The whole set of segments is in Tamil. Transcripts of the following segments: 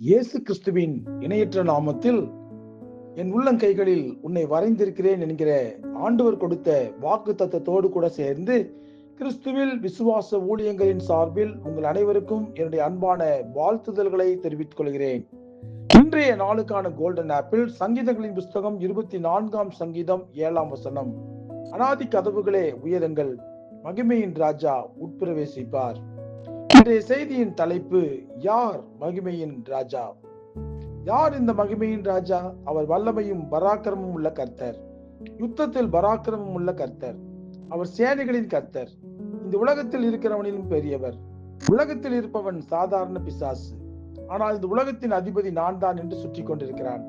இயேசு கிறிஸ்துவின் இணையற்ற நாமத்தில் என் உள்ளங்கைகளில் உன்னை வரைந்திருக்கிறேன் என்கிற ஆண்டவர் கொடுத்த வாக்கு தத்தத்தோடு கூட சேர்ந்து கிறிஸ்துவில் விசுவாச ஊழியங்களின் சார்பில் உங்கள் அனைவருக்கும் என்னுடைய அன்பான வாழ்த்துதல்களை தெரிவித்துக் கொள்கிறேன். இன்றைய நாளுக்கான கோல்டன் ஆப்பிள் சங்கீதங்களின் புஸ்தகம் இருபத்தி நான்காம் சங்கீதம் ஏழாம் வசனம். அனாதி கதவுகளே உயரங்கள் மகிமையின் ராஜா உட்பிரவேசிப்பார். இன்றைய செய்தியின் தலைப்பு யார் மகிமையின் ராஜா? யார் இந்த மகிமையின் ராஜா? அவர் வல்லமையும் பராக்கிரமும் உள்ள கர்த்தர். யுத்தத்தில் பராக்கிரமும் உள்ள கர்த்தர். அவர் சேனைகளின் கர்த்தர். இந்த உலகத்தில் இருக்கிறவனிலும் பெரியவர். உலகத்தில் இருப்பவன் சாதாரண பிசாசு. ஆனால் இந்த உலகத்தின் அதிபதி நான் தான் என்று சுற்றி கொண்டிருக்கிறான்.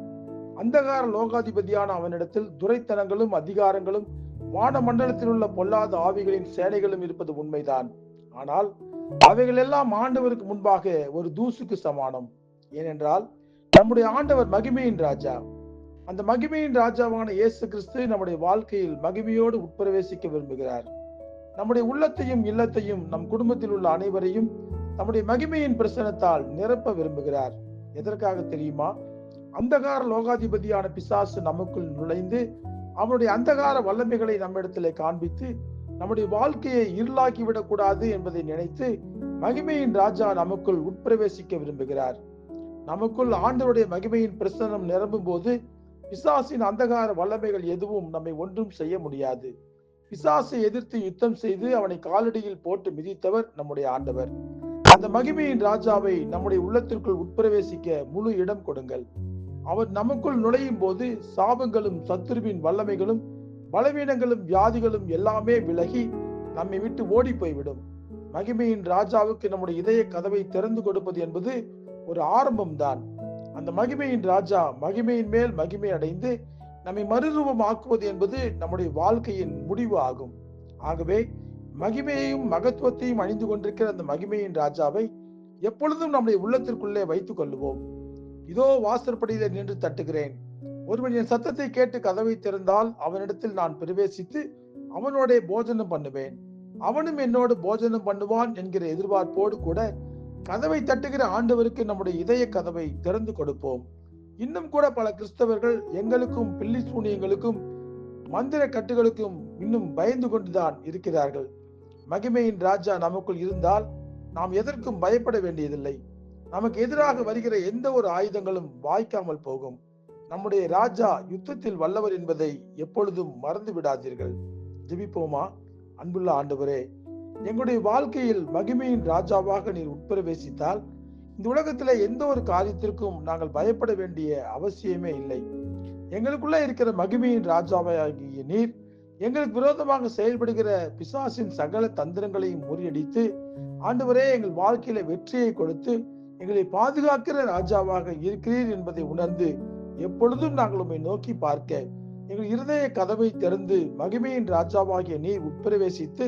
அந்தகார லோகாதிபதியான அவனிடத்தில் துரைத்தனங்களும் அதிகாரங்களும் வான மண்டலத்தில் உள்ள பொல்லாத ஆவிகளின் சேனைகளும் இருப்பது உண்மைதான். ஆனால் அவைகள் எல்லாம் ஆண்டவருக்கு முன்பாக ஒரு தூசுக்கு சமானம். ஏனென்றால் நம்முடைய ஆண்டவர் மகிமையின் ராஜா. அந்த மகிமையின் ராஜாவான இயேசு கிறிஸ்து நம்முடைய வாழ்க்கையில் மகிமையோடு உட்பிரவேசிக்க விரும்புகிறார். நம்முடைய உள்ளத்தையும் இல்லத்தையும் நம் குடும்பத்தில் உள்ள அனைவரையும் நம்முடைய மகிமையின் பிரசனத்தால் நிரப்ப விரும்புகிறார். எதற்காக தெரியுமா? அந்தகார லோகாதிபதியான பிசாசு நமக்குள் நுழைந்து அவனுடைய அந்தகார வல்லமைகளை நம்மிடத்திலே காண்பித்து நம்முடைய வாழ்க்கையை இருளாக்கி விடக்கூடாது என்பதை நினைத்து மகிமையின் ராஜா நமக்குள் உட்பிரவேசிக்க விரும்புகிறார். நமக்குள் ஆண்டவருடைய மகிமையின் பிரசனம் நிரம்பும் போது பிசாசின் அந்தகார வல்லமைகள் எதுவும் நம்மை ஒன்றும் செய்ய முடியாது. பிசாசை எதிர்த்து யுத்தம் செய்து அவனை காலடியில் போட்டு மிதித்தவர் நம்முடைய ஆண்டவர். அந்த மகிமையின் ராஜாவை நம்முடைய உள்ளத்திற்குள் உட்பிரவேசிக்க முழு இடம் கொடுங்கள். அவர் நமக்குள் நுழையும் போது சாபங்களும் சத்துருவின் வல்லமைகளும் பலவீனங்களும் வியாதிகளும் எல்லாமே விலகி நம்மை விட்டு ஓடி போய்விடும். மகிமையின் ராஜாவுக்கு நம்முடைய இதய கதவை திறந்து கொடுப்பது என்பது ஒரு ஆரம்பம் தான் அந்த மகிமையின் ராஜா மகிமையின் மேல் மகிமை அடைந்து நம்மை மறுரூபம் ஆக்குவது என்பது நம்முடைய வாழ்க்கையின் முடிவு ஆகும். ஆகவே மகிமையையும் மகத்துவத்தையும் அணிந்து கொண்டிருக்கிற அந்த மகிமையின் ராஜாவை எப்பொழுதும் நம்முடைய உள்ளத்திற்குள்ளே வைத்துக் கொள்ளுவோம். இதோ வாசற்படியில நின்று தட்டுகிறேன். ஒருவன் என் சத்தத்தை கேட்டு கதவை திறந்தால் அவனிடத்தில் நான் பிரவேசித்து அவனோட போஜனம் பண்ணுவேன். அவனும் என்னோடு போஜனம் பண்ணுவான் என்கிற எதிர்பார்ப்போடு கூட கதவை தட்டுகிற ஆண்டவருக்கு நம்முடைய இதய கதவை திறந்து கொடுப்போம். இன்னும் கூட பல கிறிஸ்தவர்கள் எங்களுக்கும் பில்லி சூனியங்களுக்கும் மந்திர கட்டுகளுக்கும் இன்னும் பயந்து கொண்டுதான் இருக்கிறார்கள். மகிமையின் ராஜா நமக்குள் இருந்தால் நாம் எதற்கும் பயப்பட வேண்டியதில்லை. நமக்கு எதிராக வருகிற எந்த ஒரு ஆயுதங்களும் வாய்க்காமல் போகும். நம்முடைய ராஜா யுத்தத்தில் வல்லவர் என்பதை எப்பொழுதும் மறந்து விடாதீர்கள். ஜெபிப்போமா? அன்புள்ள ஆண்டவரே எங்களுடைய வாழ்க்கையில் மகிமையின் ராஜாவாக நீர் உட்பிரவேசித்தால் இந்த உலகத்துல எந்த ஒரு காரியத்திற்கும் நாங்கள் பயப்பட வேண்டிய அவசியமே இல்லை. எங்களுக்குள்ள இருக்கிற மகிமையின் ராஜாவாகிய நீர் எங்களுக்கு விரோதமாக செயல்படுகிற பிசாசின் சகல தந்திரங்களையும் முறியடித்து ஆண்டவரே எங்கள் வாழ்க்கையில வெற்றியை கொடுத்து எங்களை பாதுகாக்கிற ராஜாவாக இருக்கிறீர் என்பதை உணர்ந்து எப்பொழுதும் நாங்கள் உண்மை நோக்கி பார்க்க எங்கள் இருதய கதவை திறந்து மகிமையின் ராஜாவாகிய நீர் உட்பிரவேசித்து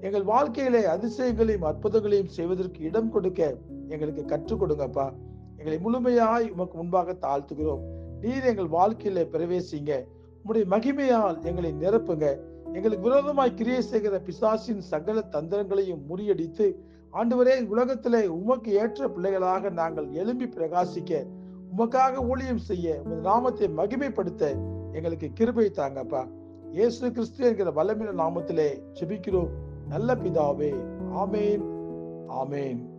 எங்கள் வாழ்க்கையிலே அதிசயங்களையும் அற்புதங்களையும் செய்வதற்கு இடம் கொடுக்க எங்களுக்கு கற்றுக் கொடுங்கப்பா. எங்களை முழுமையாய் உமக்கு முன்பாக தாழ்த்துகிறோம். நீர் எங்கள் வாழ்க்கையில பிரவேசிங்க. உம்முடைய மகிமையால் எங்களை நிரப்புங்க. எங்களுக்கு விரோதமாய் கிரியை செய்கிற பிசாசின் சகல தந்திரங்களையும் முறியடித்து ஆண்டவரே உலகத்திலே உமக்கு ஏற்ற பிள்ளைகளாக நாங்கள் எழும்பி பிரகாசிக்க உமக்காக ஊழியம் செய்ய உமது நாமத்தை மகிமைப்படுத்த எங்களுக்கு கிருபை தாங்கப்பா. இயேசு கிறிஸ்து என்கிற வல்லமின நாமத்திலே செபிக்கிறோம் நல்ல பிதாவே ஆமேன் ஆமேன்.